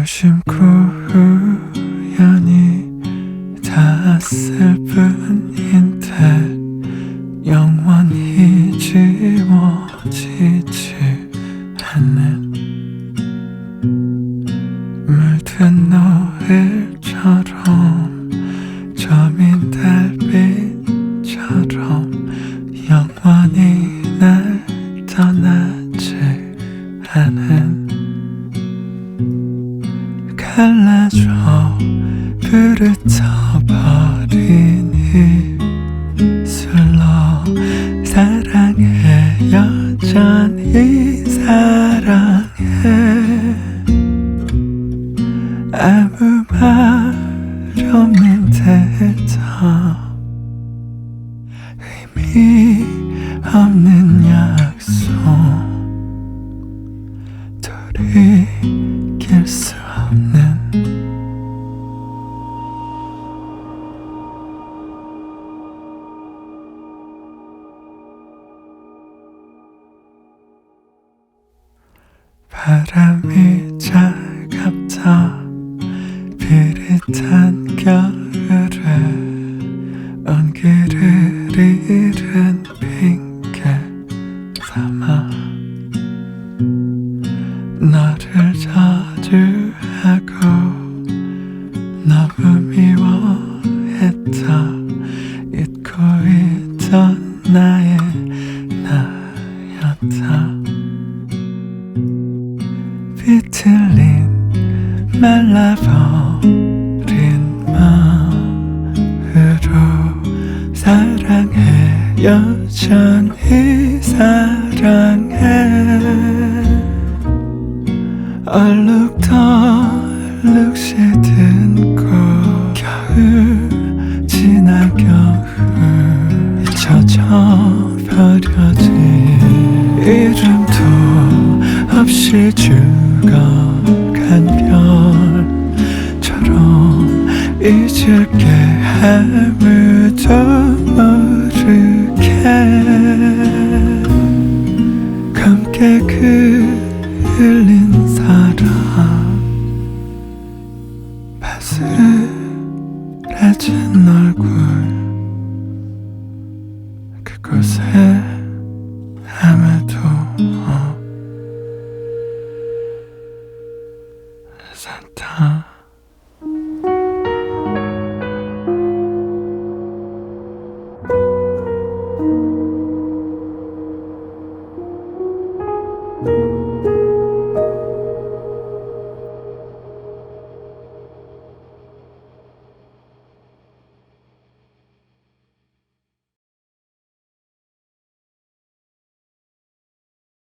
무심코 우연히 닿았을 뿐인데 영원히 지워지지 않는 물든 노을처럼 저민 달빛처럼 영원히 날 갈라져. 부르터버린 입술로 사랑해. 여전히 사랑해. 아무 말 없는 데도 의미 없는 약속 바람이 차갑다. 비릿한 겨울에 온 길을 잃은 핑계 삼아 너를 저주 비틀린 말라버린 마음으로 사랑해 여전히 사랑해. 얼룩덜룩 시든 꽃 겨울 지나 겨울 잊혀져 버려진 없이 죽어간 별처럼 잊을게. 아무도 모르게